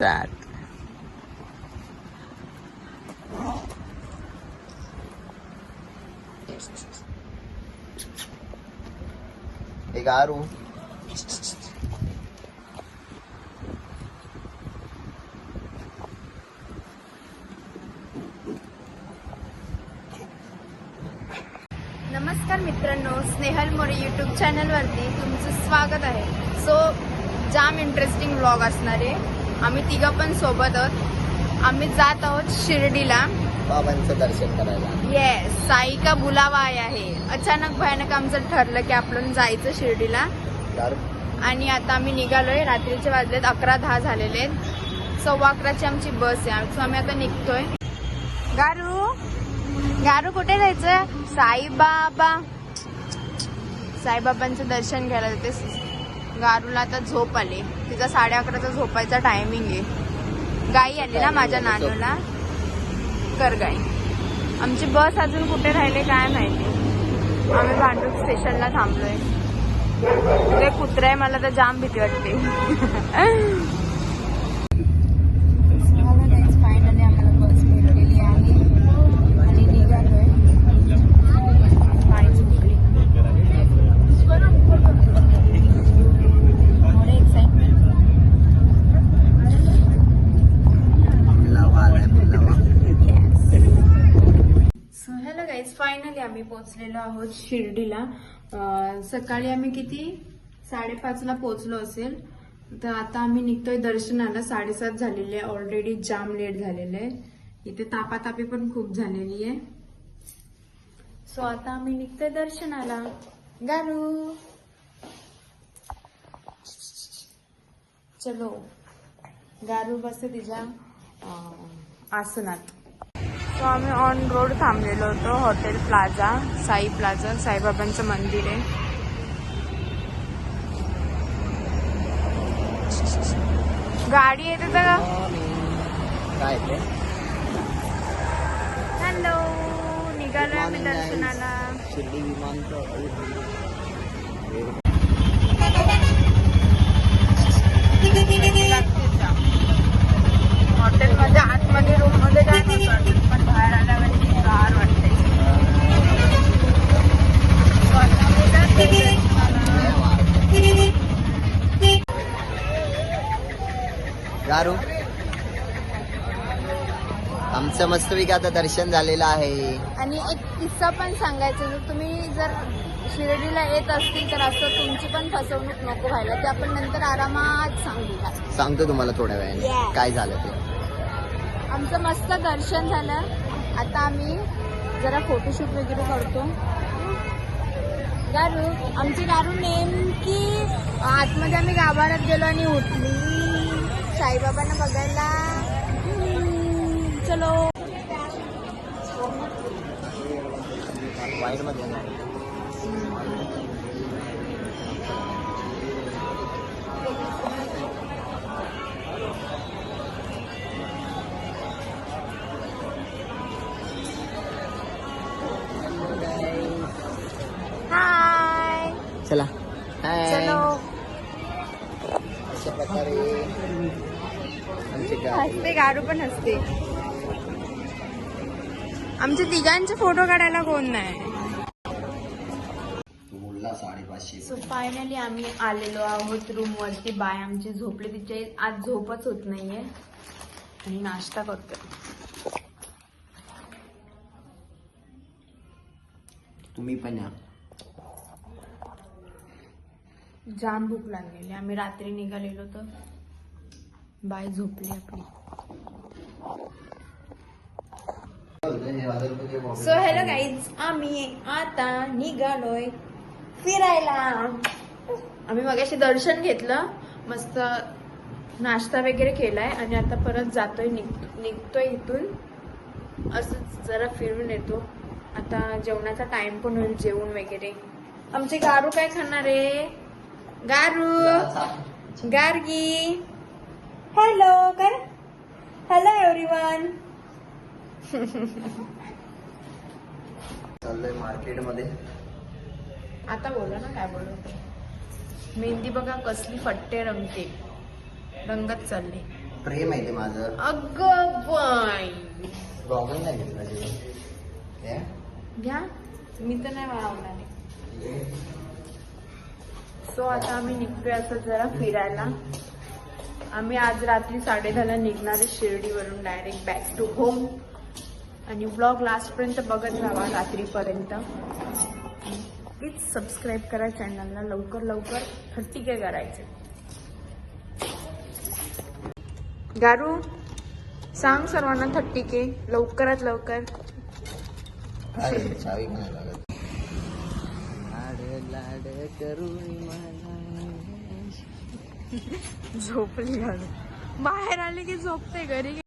That. आरू नमस्कार मित्रांनो Snehal More YouTube चॅनलवरती तुमचं स्वागत आहे. सो जाम इंटरेस्टिंग ब्लॉग असणार आहे. आम्ही तिघं पण सोबत आहोत. आम्ही जात आहोत शिर्डीला. बाबांचं दर्शन करायला. येस साई का बुलावा आहे. अचानक भयानक आमचं ठरलं की आपण जायचं शिर्डीला. आणि आता आम्ही निघालोय. रात्रीचे वाजलेत अकरा दहा झालेले आहेत. सव्वा अकराची आमची बस आहे. सो आम्ही आता निघतोय. गारू गारू कुठे जायचं साईबाबा. साईबाबांचं दर्शन घ्यायला जाते. गारूला आता झोप आली. तिचा साडे अकराचा झोपायचा टायमिंग आहे. गाई आली ना माझ्या नानूला. कर गाई. आमची बस अजून कुठे राहिले काय माहिती. आम्ही भांडूप स्टेशनला थांबलोय. ते कुत्रा आहे मला तर जाम भीती वाटते फायनली आम्हाला बस भेटलेली आहे आणि निघालोय पाणी सुटली एवढे excitement. पुलावा आलाय पुलावा सो हॅलो गाईज पोहोचलेलो आहोत शिर्डीला. सकाळी आम्ही किती? साडेपाचला पोहोचलो असेल. तर आता आम्ही निघतोय दर्शनाला. साडेसात झालेले आहे. ऑलरेडी जाम लेट झालेलं आहे. इथे तापातापी पण खूप झालेली आहे. सो आता आम्ही निघतोय दर्शनाला. गारू! चलो. गारू बसते तिच्या आसनात. सो आम्ही ऑन रोड थांबलेलो होतो हॉटेल प्लाझा साई प्लाझा साईबाबांचं मंदिर आहे. गाडी येते तर काय ते? हॅलो निघालोय आम्ही दर्शनाला. शिर्डी विमानतळ हॉटेलमध्ये आतमध्ये रूममध्ये काय नव्हतं पण बाहेर आल्यावरती गार वाटते So आता आम्ही जाते दर्शनाला. गारू आता दर्शन झालेलं आहे. आणि एक किस्सा पण सांगायचा जर तुम्ही जर शिर्डीला येत असतील तर असं तुमची पण फसवणूक नको व्हायला. ते आपण नंतर आरामात सांगू. सांगतो तुम्हाला थोड्या वेळाने. काय झालं ते. आमचं मस्त दर्शन झालं. आता आम्ही जरा फोटोशूट वगैरे करतो. गारू आमची गारू नेमकी आतमध्ये आम्ही गाभाऱ्यात गेलो आणि उठली. साईबाबांना बघायला. चलो. वाईटमध्ये ना. हाय चला हाय. चलो अशा प्रकारे आमचे गारू. हसते गारू पण हसते आमच्या तिघांचे फोटो काढायला कोण नाही. सो फायनली आम्ही आलेलो आहोत रूम वरती. बाय आमची झोपले तिचे. आज झोपच होत नाहीये. आणि नाश्ता करतोय. तुम्ही पण या. जाम भूक लागलेली. आम्ही रात्री निघालेलो तर बाय झोपली आपली. सो हॅलो गाईज आम्ही आता निघालोय फिरायला. आम्ही मगाशी दर्शन घेतलं. मस्त नाश्ता वगैरे केलाय आणि आता परत जातोय निघ- निघतोय इथून. असंच जरा फिरून येतो. आता जेवणाचा टाइम पण होईल जेवण वगैरे. आमचे गारू काय खाणार आहे? गारू गार्गी. हॅलो काय हॅलो एव्हरीवन चाललोय मार्केटमध्ये. आता बोला ना काय बोलत मेहंदी बघा कसली फट्टे रंगते. रंगत चालली. प्रेम आहे ते माझं. अग बाई. गॉगल नाही घेतला? घ्या. मी तर नाही वाढवणार सो आता आम्ही निघतोय असं जरा फिरायला. आम्ही आज रात्री साडे दहाला निघणार शिर्डीवरून डायरेक्ट बॅक टू होम आणि ब्लॉग लास्टपर्यंत बघत राहा रात्रीपर्यंत. प्लीज सबस्क्राईब करा चॅनलला लवकर लवकर थर्टी के करायचे? गारू सांग सर्वांना थर्टी के. लवकरात लवकर. झोपली बाहेर आले की झोपते घरी.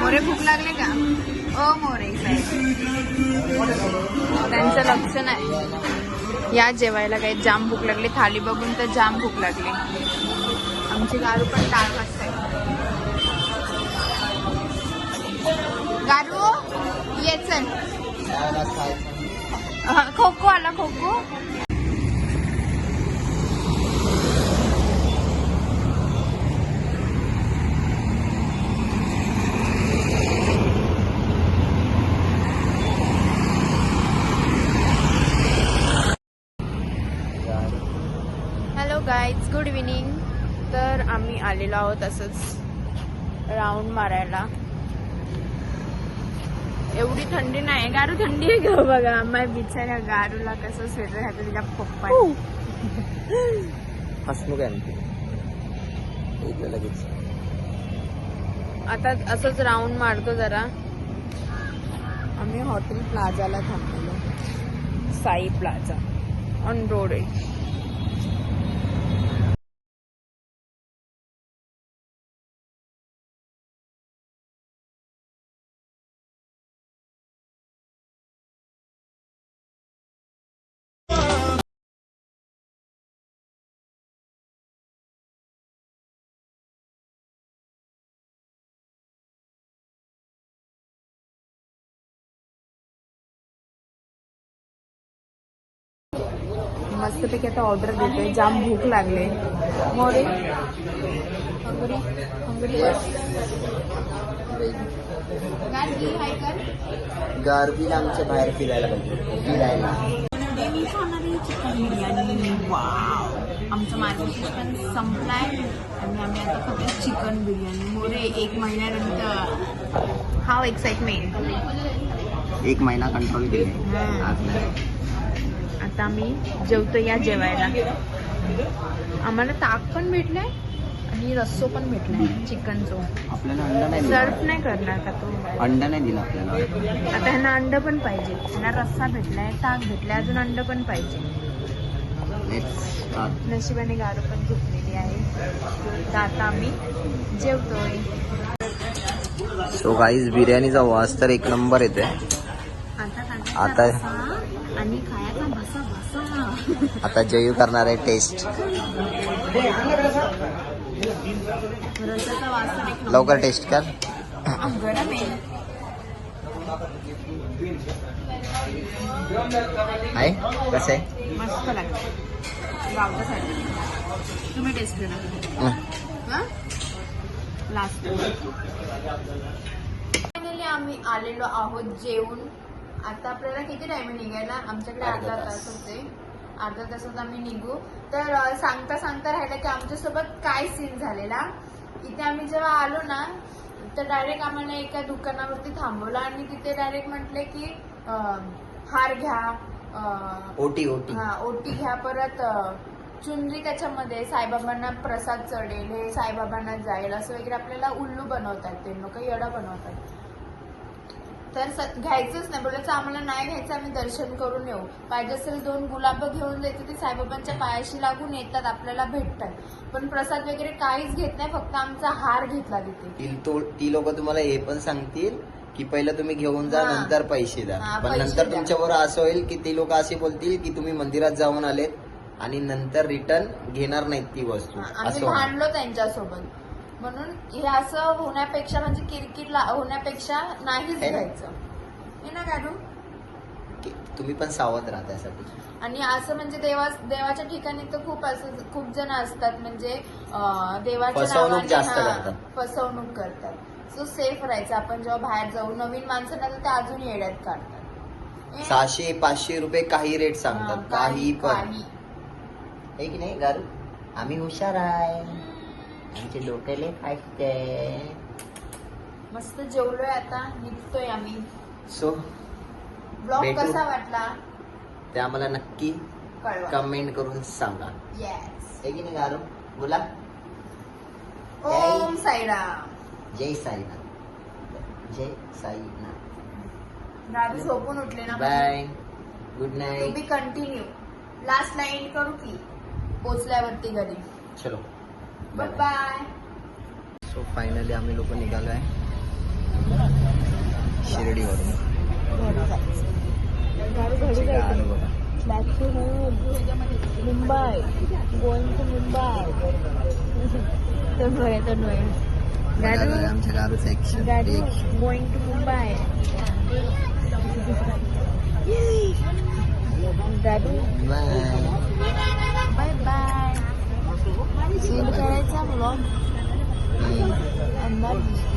मोरे भूक लागले का? ओ मोरे त्यांचं लक्ष नाही. या जेवायला काही जाम भूक लागली. थाली बघून तर जाम भूक लागली. आमची गारू पण टाळ वाजते गारू ये चल. खो खो आला खो खो हॅलो गाईज गुड इव्हिनिंग तर आम्ही आलेलो आहोत असंच राऊंड मारायला. एवढी थंडी नाही गारू थंडी आहे का बघा. आम्हाला बिचाऱ्या गारूला कसं स्वेटर घातलं तिच्या पप्पा हसमुख आहे लगेच. आता असंच राऊंड मारतो जरा. आम्ही हॉटेल प्लाझाला थांबलेलो. साई प्लाझा ऑन रोड आहे मस्तपैकी आता ऑर्डर देते जाम भूक लागले. मोरे? गारबीला आमच्या बाहेर फिरायला पाहिजे फिरायला. चिकन बिर्याणी. वाव आमचं मार्केट पण संपलाय. आणि आम्ही आता खातो चिकन बिर्याणी. मोरे एक महिन्यानंतर. हाव एक्साइटमेंट एक महिना कंट्रोल केले. आता आम्ही जेवतो या जेवायला. आम्हाला ताक पण भेटलाय आणि रस्सो पण भेटलाय चिकनचो. आपल्याला अंडा नाही सर्व दिला नाही करणार का तो? अंडा नाही दिला आपल्याला. आता ह्यांना अंड पण पाहिजे. ह्यांना रस्सा भेटलाय ताक भेटलाय अजून अंड पण पाहिजे. नशिबाने गारू पण झोपलेली आहे. तर आता आम्ही जेवतोय. सो गाईज बिर्याणीचा वास तर एक नंबर येते आता आता- आणि आता जयू करणार आहे टेस्ट लवकर टेस्ट कर. आहे कसे? कसं आहे मस्त तुम्ही टेस्ट करा लास्ट फायनली आम्ही आलेलो आहोत जेवून आता आपल्याला किती टाइम निघायला? आमच्याकडे अर्धा तास होते अर्धा तासात आम्ही निघू. तर सांगता सांगता राहिलं की आमच्यासोबत काय सीन झालेला? इथे आम्ही जेव्हा आलो ना तर डायरेक्ट आम्हाला एका दुकानावरती थांबवलं आणि तिथे डायरेक्ट म्हटले की हार घ्या ओटी ओटी. हा ओटी घ्या परत चुनरी त्याच्यामध्ये साईबाबांना प्रसाद चढेल हे साईबाबांना जाईल असं वगैरे आपल्याला उल्लू बनवतात ते लोक येडा बनवतात. तर घ्यायचंच नाही. बोलायचं आम्हाला नाही घ्यायचं आम्ही दर्शन करून येऊ. पाहिजे असेल दोन गुलाब घेऊन द्यायचे ते साईबाबांच्या पायाशी लागून येतात आपल्याला भेटतात. पण प्रसाद वगैरे काहीच घेत नाही फक्त आमचा हार घेतला तिथे. ती लोक तुम्हाला हे पण सांगतील की पहिलं तुम्ही घेऊन जा. नंतर पैसे द्या. पण नंतर द्या. तुमच्याबरोबर असं होईल की ती लोक असे बोलतील की तुम्ही मंदिरात जाऊन आलेत आणि नंतर रिटर्न घेणार नाहीत ती वस्तू. आम्ही. भांडलो त्यांच्यासोबत. म्हणून हे असं होण्यापेक्षा म्हणजे किरकिर होण्यापेक्षा नाहीच है ना? घ्यायचं हे ना काढू की तुम्ही पण सावध राहा त्यासाठी. आणि असं म्हणजे देवा देवाच्या ठिकाणी तर खूप असं खूप जण असतात म्हणजे अं, देवाच्या फसवणूक नावाने, जास्त हा, करतात. फसवणूक करतात. सो सेफ राहायचं. आपण जेव्हा बाहेर जाऊ नवीन माणसांना तर ते अजून येड्यात काढतात. सहाशे पाचशे रुपये काही रेट हा, सांगतात. काही पण. काही. हे की नाही गारू आम्ही हुशार आहे. आमचे डोक्याले फाटते. मस्त जेवलोय आता निघतोय आम्ही. सो ब्लॉग भेटू. कसा वाटला? ते आम्हाला नक्की कळवा. कमेंट करून सांगा. येस हे की नाही गारू? बोला. ओम साईराम. जय साईनाथ. जय साईनाथ. दादू झोपून उठले ना. Bye good night be continue last ला एंड करू की? पोचल्यावरती घरी. चलो. बाय सो फायनली आम्ही लोक निघालो आहे शिर्डीवरून मुंबई. गोइंग टू मुंबई आमच्या गारूचं going to Mumbai. Bye bye bye send करायचा ब्लॉग अंदाज